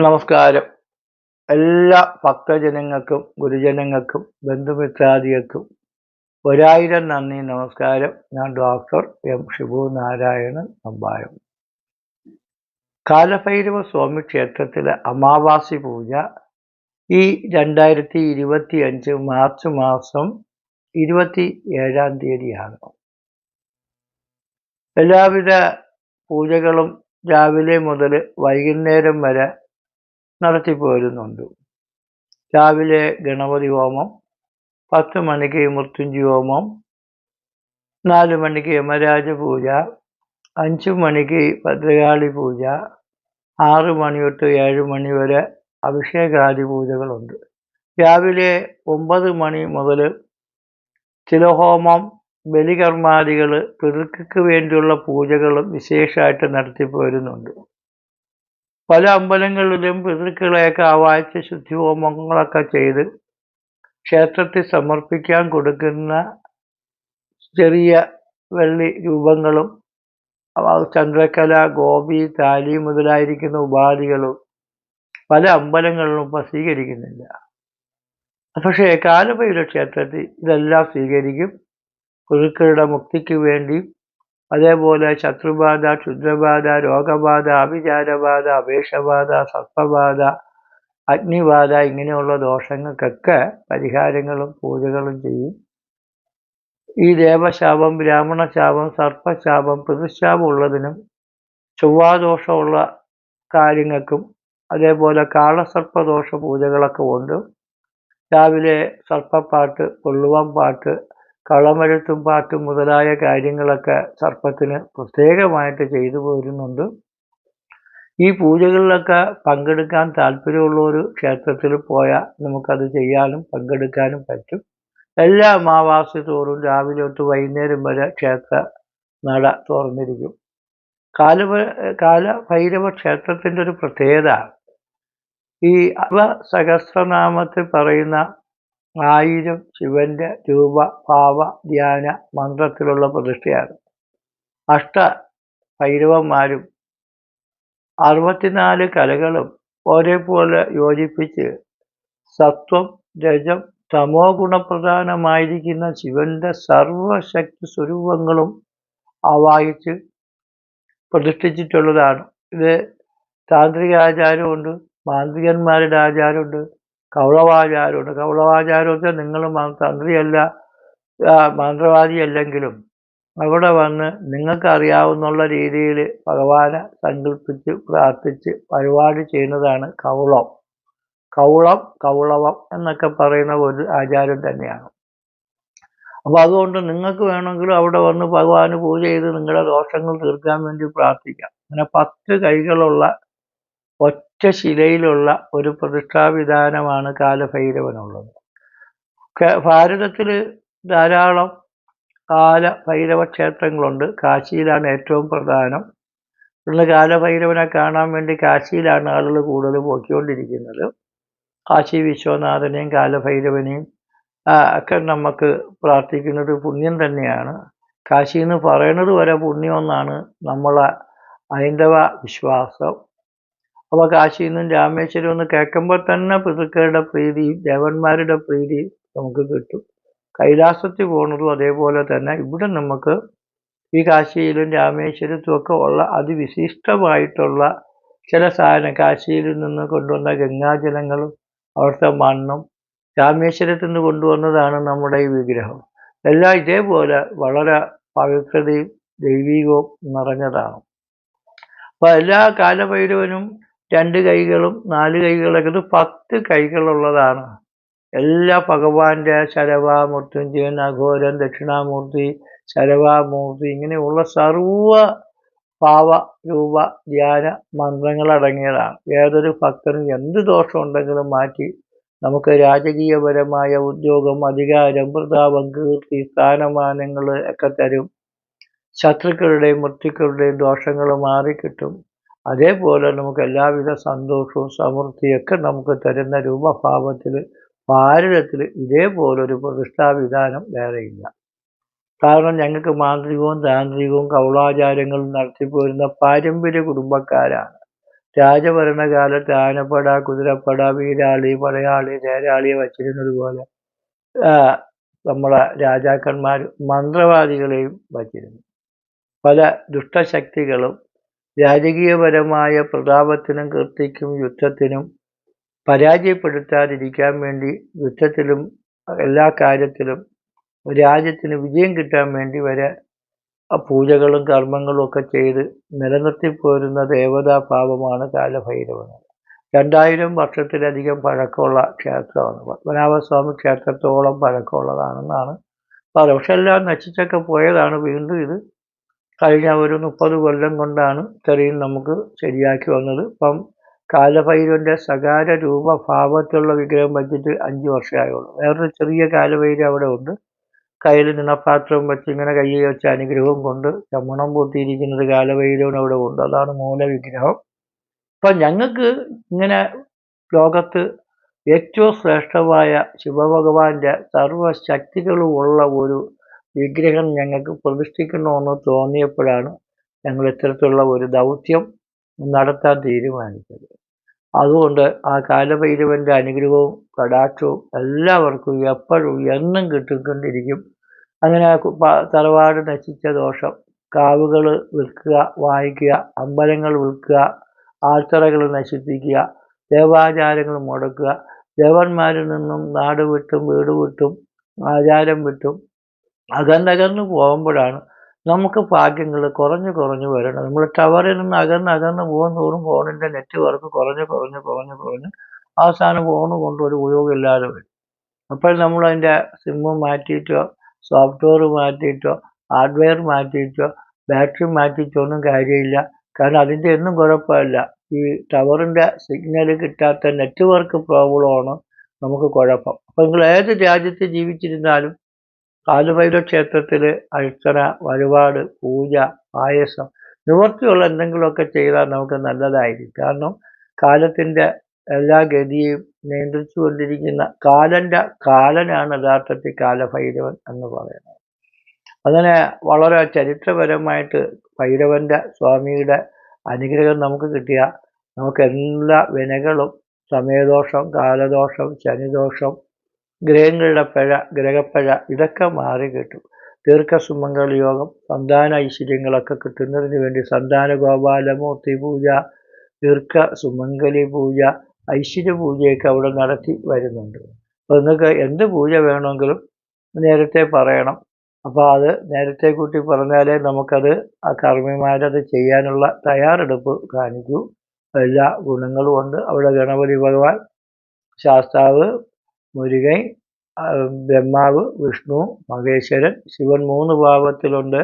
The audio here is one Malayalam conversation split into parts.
നമസ്കാരം. എല്ലാ ഭക്തജനങ്ങൾക്കും ഗുരുജനങ്ങൾക്കും ബന്ധുമിത്രാദികൾക്കും ഒരായിരം നന്ദി നമസ്കാരം. ഞാൻ ഡോക്ടർ എം. ഷിബു നാരായണൻ അമ്പായം. കാലഭൈരവ സ്വാമി ക്ഷേത്രത്തിലെ അമാവാസി പൂജ ഈ രണ്ടായിരത്തി ഇരുപത്തി അഞ്ച് മാർച്ച് മാസം ഇരുപത്തി ഏഴാം തീയതിയാണ്. എല്ലാവിധ പൂജകളും രാവിലെ മുതൽ വൈകുന്നേരം വരെ നടത്തി പോരുന്നുണ്ട് രാവിലെ ഗണപതി ഹോമം പത്ത് മണിക്ക് മൃത്യുഞ്ജി ഹോമം നാല് മണിക്ക് യമരാജ പൂജ അഞ്ച് മണിക്ക് ഭദ്രകാളി പൂജ ആറ് മണി തൊട്ട് ഏഴ് മണി വരെ അഭിഷേകാദി പൂജകളുണ്ട്. രാവിലെ ഒമ്പത് മണി മുതൽ തിലഹോമം ബലികർമാദികൾ പിതൃക്കൾക്ക് വേണ്ടിയുള്ള പൂജകളും വിശേഷമായിട്ട് നടത്തി പോരുന്നുണ്ട് പല അമ്പലങ്ങളിലും പിതൃക്കളെയൊക്കെ ആവാഹിച്ച് ശുദ്ധിഹോമങ്ങളൊക്കെ ചെയ്ത് ക്ഷേത്രത്തിൽ സമർപ്പിക്കാൻ കൊടുക്കുന്ന ചെറിയ വെള്ളി രൂപങ്ങളും ചന്ദ്രക്കല ഗോപി താലി മുതലായിരിക്കുന്ന ഉപാധികളും പല അമ്പലങ്ങളിലും ഇപ്പം സ്വീകരിക്കുന്നില്ല. പക്ഷേ കാലഭൈരവ ക്ഷേത്രത്തിൽ ഇതെല്ലാം സ്വീകരിക്കും. കുരുക്കളുടെ മുക്തിക്ക് വേണ്ടി അതേപോലെ ശത്രുബാധ ക്ഷുദ്രബാധ രോഗബാധ അഭിചാരബാധ അപേക്ഷബാധ സർപ്പബാധ അഗ്നിബാധ ഇങ്ങനെയുള്ള ദോഷങ്ങൾക്കൊക്കെ പരിഹാരങ്ങളും പൂജകളും ചെയ്യും. ഈ ദേവശാപം ബ്രാഹ്മണശാപം സർപ്പശാപം പ്രതിശാപം ഉള്ളതിനും ചൊവ്വാദോഷമുള്ള കാര്യങ്ങൾക്കും അതേപോലെ കാളസർപ്പദോഷ പൂജകളൊക്കെ ഉണ്ട്. രാവിലെ സർപ്പപ്പാട്ട് കൊള്ളുവാൻ പാട്ട് കളമെഴുത്തും പാട്ടും മുതലായ കാര്യങ്ങളൊക്കെ സർപ്പത്തിന് പ്രത്യേകമായിട്ട് ചെയ്തു പോരുന്നുണ്ട്. ഈ പൂജകളിലൊക്കെ പങ്കെടുക്കാൻ താല്പര്യമുള്ള ഒരു ക്ഷേത്രത്തിൽ പോയാൽ നമുക്കത് ചെയ്യാനും പങ്കെടുക്കാനും പറ്റും. എല്ലാ അമാവാസി തോറും രാവിലെ തൊട്ട് വൈകുന്നേരം വരെ ക്ഷേത്ര നട തുറന്നിരിക്കും. കാല കാല ഭൈരവ ക്ഷേത്രത്തിന്റെ ഒരു പ്രത്യേകത ഈ അവ സഹസ്രനാമത്തിൽ പറയുന്ന ആയിരം ശിവന്റെ രൂപ ഭാവ ധ്യാന മന്ത്രത്തിലുള്ള പ്രതിഷ്ഠയാണ്. അഷ്ട ഭൈരവന്മാരും അറുപത്തിനാല് കലകളും ഒരേപോലെ യോജിപ്പിച്ച് സത്വം രജം തമോ ഗുണപ്രധാനമായിരിക്കുന്ന ശിവന്റെ സർവശക്തി സ്വരൂപങ്ങളും ആവാഹിച്ച് പ്രതിഷ്ഠിച്ചിട്ടുള്ളതാണ്. ഇത് താന്ത്രിക ആചാരമുണ്ട് മാന്ത്രികന്മാരുടെ ആചാരമുണ്ട് കൗളവാചാരമുണ്ട്. കൗളവാചാരം വെച്ചാൽ നിങ്ങൾ തന്ത്രിയല്ല മന്ത്രവാദി അല്ലെങ്കിലും അവിടെ വന്ന് നിങ്ങൾക്ക് അറിയാവുന്ന രീതിയിൽ ഭഗവാനെ സങ്കല്പിച്ച് പ്രാർത്ഥിച്ച് പരിപാടി ചെയ്യുന്നതാണ് കൗളം. കൗളം കൗളവം എന്നൊക്കെ പറയുന്ന ഒരു ആചാരം തന്നെയാണ്. അപ്പോൾ അതുകൊണ്ട് നിങ്ങൾക്ക് വേണമെങ്കിലും അവിടെ വന്ന് ഭഗവാന് പൂജ ചെയ്ത് നിങ്ങളുടെ ദോഷങ്ങൾ തീർക്കാൻ വേണ്ടി പ്രാർത്ഥിക്കാം. അങ്ങനെ പത്ത് കൈകളുള്ള ഒറ്റ ശിലയിലുള്ള ഒരു പ്രതിഷ്ഠാവിധാനമാണ് കാലഭൈരവനുള്ളത്. ഭാരതത്തിൽ ധാരാളം കാല ഭൈരവ ക്ഷേത്രങ്ങളുണ്ട് കാശിയിലാണ് ഏറ്റവും പ്രധാനം. ഇന്ന് കാലഭൈരവനെ കാണാൻ വേണ്ടി കാശിയിലാണ് ആളുകൾ കൂടുതൽ പോയിക്കൊണ്ടിരിക്കുന്നത് കാശി വിശ്വനാഥനെയും കാലഭൈരവനെയും ഒക്കെ നമുക്ക് പ്രാർത്ഥിക്കുന്നത് പുണ്യം തന്നെയാണ്. കാശി എന്ന് പറയുന്നത് വരെ പുണ്യമെന്നാണ് നമ്മളെ ഹൈന്ദവ വിശ്വാസം. അപ്പോൾ കാശിയിൽ നിന്നും രാമേശ്വരം എന്ന് കേൾക്കുമ്പോൾ തന്നെ പിതൃക്കളുടെ പ്രീതിയും ദേവന്മാരുടെ പ്രീതിയും നമുക്ക് കിട്ടും. കൈലാസത്തിൽ പോകുന്നതും അതേപോലെ തന്നെ ഇവിടെ നമുക്ക് ഈ കാശിയിലും രാമേശ്വരത്തും ഒക്കെ ഉള്ള അതിവിശിഷ്ടമായിട്ടുള്ള ചില സാധനം കാശിയിൽ നിന്ന് കൊണ്ടുവന്ന ഗംഗാജലങ്ങളും അവിടുത്തെ മണ്ണും രാമേശ്വരത്തിൽ നിന്ന് കൊണ്ടുവന്നതാണ് നമ്മുടെ ഈ വിഗ്രഹം. എല്ലാം ഇതേപോലെ വളരെ പവിത്രതയും ദൈവികവും നിറഞ്ഞതാണ്. അപ്പോൾ എല്ലാ കാലഭൈരവനും രണ്ട് കൈകളും നാല് കൈകളൊക്കെ പത്ത് കൈകളുള്ളതാണ്. എല്ലാ ഭഗവാന്റെ ശരവ മൃത്യുഞ്ജയൻ അഘോരൻ ദക്ഷിണാമൂർത്തി ശരവാമൂർത്തി ഇങ്ങനെയുള്ള സർവ ഭാവ രൂപ ധ്യാന മന്ത്രങ്ങൾ അടങ്ങിയതാണ്. ഏതൊരു ഭക്തനും എന്ത് ദോഷമുണ്ടെങ്കിലും മാറ്റി നമുക്ക് രാജകീയപരമായ ഉദ്യോഗം അധികാരം പ്രതാപം കീർത്തി സ്ഥാനമാനങ്ങൾ ഒക്കെ തരും. ശത്രുക്കളുടെയും മൃത്യുക്കളുടെയും ദോഷങ്ങൾ മാറിക്കിട്ടും. അതേപോലെ നമുക്ക് എല്ലാവിധ സന്തോഷവും സമൃദ്ധിയൊക്കെ നമുക്ക് തരുന്ന രൂപഭാവത്തിൽ ഭാരതത്തിൽ ഇതേപോലൊരു പ്രതിഷ്ഠാവിധാനം വേറെയില്ല. കാരണം ഞങ്ങൾക്ക് മാന്ത്രികവും താന്ത്രികവും കൗളാചാരങ്ങളും നടത്തിപ്പോരുന്ന പാരമ്പര്യ കുടുംബക്കാരാണ്. രാജഭരണകാലത്ത് ആനപ്പട കുതിരപ്പട വീരാളി പടയാളി തേരാളിയെ വച്ചിരുന്നത് പോലെ നമ്മളെ രാജാക്കന്മാർ മന്ത്രവാദികളെയും വച്ചിരുന്നു. പല ദുഷ്ടശക്തികളും രാജകീയപരമായ പ്രതാപത്തിനും കീർത്തിക്കും യുദ്ധത്തിനും പരാജയപ്പെടുത്താതിരിക്കാൻ വേണ്ടി യുദ്ധത്തിലും എല്ലാ കാര്യത്തിലും രാജ്യത്തിന് വിജയം കിട്ടാൻ വേണ്ടി വരെ പൂജകളും കർമ്മങ്ങളും ഒക്കെ ചെയ്ത് നിലനിർത്തിപ്പോരുന്ന ദേവതാഭാവമാണ് കാലഭൈരവൻ രണ്ടായിരം വർഷത്തിലധികം പഴക്കമുള്ള ക്ഷേത്രമാണ്. പത്മനാഭസ്വാമി ക്ഷേത്രത്തോളം പഴക്കമുള്ളതാണെന്നാണ്. പറയുന്നത് പക്ഷെ എല്ലാം നശിച്ചൊക്കെ പോയതാണ് വീണ്ടും ഇത്. കഴിഞ്ഞ ഒരു മുപ്പത് കൊല്ലം കൊണ്ടാണ് ഇത്രയും നമുക്ക് ശരിയാക്കി വന്നത്. ഇപ്പം കാലഭൈരവന്റെ സകാര രൂപഭാവത്തിലുള്ള വിഗ്രഹം വച്ചിട്ട് അഞ്ച് വർഷമായുള്ളൂ. വേറൊരു ചെറിയ കാലഭൈരവ് അവിടെ ഉണ്ട്. കയ്യിൽ നിണപാത്രവും വെച്ച് ഇങ്ങനെ കയ്യിൽ വെച്ച് അനുഗ്രഹവും കൊണ്ട് ചമ്മണം പൂത്തിയിരിക്കുന്നത് കാലഭൈരവൻ അവിടെ ഉണ്ട്. അതാണ് മൂലവിഗ്രഹം. അപ്പം ഞങ്ങൾക്ക് ഇങ്ങനെ ലോകത്ത് ഏറ്റവും ശ്രേഷ്ഠമായ ശിവഭഗവാന്റെ സർവശക്തികളുമുള്ള ഒരു വിഗ്രഹം ഞങ്ങൾക്ക് പ്രതിഷ്ഠിക്കണമെന്ന് തോന്നിയപ്പോഴാണ് ഞങ്ങൾ ഇത്തരത്തിലുള്ള ഒരു ദൗത്യം നടത്താൻ തീരുമാനിച്ചത്. അതുകൊണ്ട് ആ കാലഭൈരവന്റെ അനുഗ്രഹവും കടാക്ഷവും എല്ലാവർക്കും എപ്പോഴും എന്നും കിട്ടിക്കൊണ്ടിരിക്കും. അങ്ങനെ തറവാട് നശിച്ച ദോഷം കാവുകൾ വിൽക്കുക വാങ്ങിക്കുക അമ്പലങ്ങൾ വിൽക്കുക ആൽത്തറകൾ നശിപ്പിക്കുക ദേവാചാരങ്ങൾ മുടക്കുക ദേവന്മാരിൽ നിന്നും നാട് വിട്ടും വീട് വിട്ടും ആചാരം വിട്ടും അകന്നകന്ന് പോകുമ്പോഴാണ് നമുക്ക് ഭാഗ്യങ്ങൾ കുറഞ്ഞു കുറഞ്ഞു വരണം. നമ്മൾ ടവറിൽ നിന്ന് അകന്ന് അകന്ന് പോകും തോറും ഫോണിന്റെ നെറ്റ്വർക്ക് കുറഞ്ഞു കുറഞ്ഞു കുറഞ്ഞു കുറഞ്ഞ് അവസാനം ഫോൺ കൊണ്ട് ഒരു ഉപയോഗമില്ലാതെ വരും. അപ്പോൾ നമ്മൾ അതിന്റെ സിമ്മ് മാറ്റിയിട്ടോ സോഫ്റ്റ്വെയർ മാറ്റിയിട്ടോ ഹാർഡ്വെയർ മാറ്റിയിട്ടോ ബാറ്ററി മാറ്റിയിട്ടോ ഒന്നും കാര്യമില്ല. കാരണം അതിന്റെ ഒന്നും കുഴപ്പമില്ല. ഈ ടവറിന്റെ സിഗ്നൽ കിട്ടാത്ത നെറ്റ്വർക്ക് പ്രോബ്ലമാണ് നമുക്ക് കുഴപ്പം. അപ്പോൾ നിങ്ങൾ ഏത് രാജ്യത്ത് ജീവിച്ചിരുന്നാലും കാലുഭൈരവ ക്ഷേത്രത്തിൽ അർച്ചന വഴിപാട് പൂജ പായസം നിവർത്തിയുള്ള എന്തെങ്കിലുമൊക്കെ ചെയ്താൽ നമുക്ക് നല്ലതായിരിക്കും. കാരണം കാലത്തിന്റെ എല്ലാ ഗതിയും നിയന്ത്രിച്ചു കൊണ്ടിരിക്കുന്ന കാലന്റെ കാലനാണ് യഥാർത്ഥത്തിൽ കാലഭൈരവൻ എന്ന് പറയുന്നത്. അങ്ങനെ വളരെ ചരിത്രപരമായിട്ട് ഭൈരവന്റെ സ്വാമിയുടെ അനുഗ്രഹം നമുക്ക് കിട്ടിയ നമുക്ക് എല്ലാ വിനകളും സമയദോഷം കാലദോഷം ശനിദോഷം ഗ്രഹങ്ങളുടെ പിഴ ഗ്രഹപ്പഴ ഇതൊക്കെ മാറി കിട്ടും. ദീർഘസുമംഗള യോഗം സന്താന ഐശ്വര്യങ്ങളൊക്കെ കിട്ടുന്നതിന് വേണ്ടി സന്താന ഗോപാലമൂർത്തി പൂജ ദീർഘ സുമംഗലി പൂജ ഐശ്വര്യ പൂജയൊക്കെ അവിടെ നടത്തി വരുന്നുണ്ട്. അപ്പോൾ നിങ്ങൾക്ക് എന്ത് പൂജ വേണമെങ്കിലും നേരത്തെ പറയണം. അപ്പോൾ അത് നേരത്തെ കൂട്ടി പറഞ്ഞാലേ നമുക്കത് ആ കർമ്മിമാരത് ചെയ്യാനുള്ള തയ്യാറെടുപ്പ് കാണിക്കൂ. എല്ലാ ഗുണങ്ങളും ഉണ്ട്. അവിടെ ഗണപതി ഭഗവാൻ ശാസ്താവ് മുരുകൻ ബ്രഹ്മാവ് വിഷ്ണു മഹേശ്വരൻ ശിവൻ മൂന്ന് ഭാവത്തിലുണ്ട്.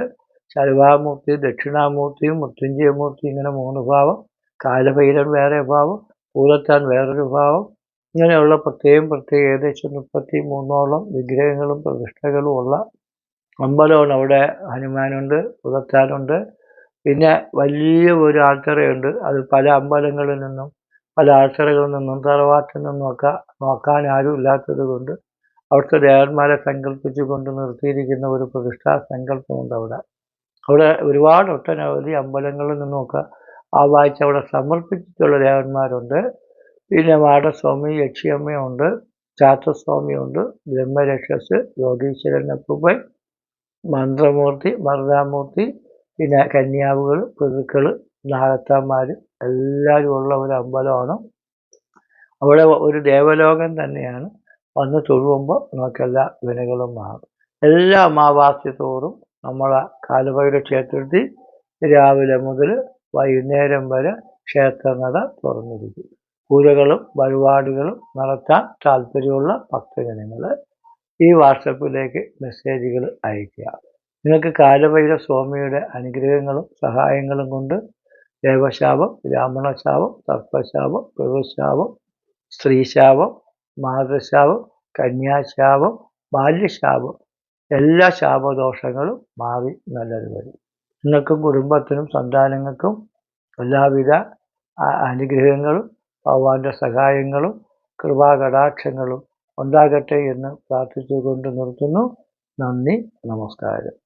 ശർവാമൂർത്തി ദക്ഷിണാമൂർത്തിയും മൃത്യുഞ്ജയമൂർത്തി ഇങ്ങനെ മൂന്ന് ഭാവം. കാലഭൈരൻ വേറെ ഭാവം പൂലത്താൻ വേറൊരു ഭാവം. ഇങ്ങനെയുള്ള പ്രത്യേകം പ്രത്യേകം ഏകദേശം മുപ്പത്തി മൂന്നോളം വിഗ്രഹങ്ങളും പ്രതിഷ്ഠകളും ഉള്ള അമ്പലമാണ് അവിടെ ഹനുമാനുണ്ട് പുലത്താനുണ്ട് പിന്നെ വലിയ ഒരു ആൾത്തറയുണ്ട് അത് പല അമ്പലങ്ങളിൽ നിന്നും പല ആശ്രകളിൽ നിന്നും തറവാട്ടിൽ നിന്നുമൊക്കെ നോക്കാൻ ആരും ഇല്ലാത്തത് കൊണ്ട് അവിടുത്തെ ദേവന്മാരെ സങ്കല്പിച്ചു കൊണ്ട് നിർത്തിയിരിക്കുന്ന ഒരു പ്രതിഷ്ഠാ സങ്കല്പമുണ്ട് അവിടെ. അവിടെ ഒരുപാട് ഒട്ടനവധി അമ്പലങ്ങളിൽ നിന്നുമൊക്കെ ആ വായിച്ച് അവിടെ സമർപ്പിച്ചിട്ടുള്ള ദേവന്മാരുണ്ട്. പിന്നെ മാടസ്വാമി യക്ഷിയമ്മയുണ്ട് ചാത്തസ്വാമിയുണ്ട് ബ്രഹ്മരക്ഷസ് യോഗീശ്വരൻ അപ്പുപ്പൻ മന്ത്രമൂർത്തി മർദാമൂർത്തി പിന്നെ കന്യാവുകൾ പിതുക്കൾ നാഗത്താന്മാർ എല്ലാവരും ഉള്ള ഒരു അമ്പലമാണ്. അവിടെ ഒരു ദേവലോകം തന്നെയാണ്. വന്ന് തൊഴുമ്പോൾ നമുക്കെല്ലാ വിനകളും മാറും. എല്ലാ അമാവാസ്യത്തോറും നമ്മളെ കാലുഭൈര ക്ഷേത്രത്തിൽ രാവിലെ മുതൽ വൈകുന്നേരം വരെ ക്ഷേത്രനട തുറന്നിരിക്കും. പൂജകളും വഴിപാടുകളും നടത്താൻ താല്പര്യമുള്ള ഭക്തജനങ്ങൾ ഈ വാട്സപ്പിലേക്ക് മെസ്സേജുകൾ അയക്കുക നിങ്ങൾക്ക് കാലഭൈര സ്വാമിയുടെ അനുഗ്രഹങ്ങളും സഹായങ്ങളും കൊണ്ട് ദേവശാപം ബ്രാഹ്മണശാപം സർപ്പശാപം പിതൃശാപം സ്ത്രീശാപം മാതൃശാപം കന്യാശാപം ബാല്യശാപം. എല്ലാ ശാപദോഷങ്ങളും മാറി നല്ലത് വരും. നിങ്ങൾക്കും കുടുംബത്തിനും സന്താനങ്ങൾക്കും എല്ലാവിധ അനുഗ്രഹങ്ങളും ഭഗവാന്റെ സഹായങ്ങളും കൃപാകടാക്ഷങ്ങളും ഉണ്ടാകട്ടെ എന്ന് പ്രാർത്ഥിച്ചുകൊണ്ട് നിർത്തുന്നു. നന്ദി നമസ്കാരം.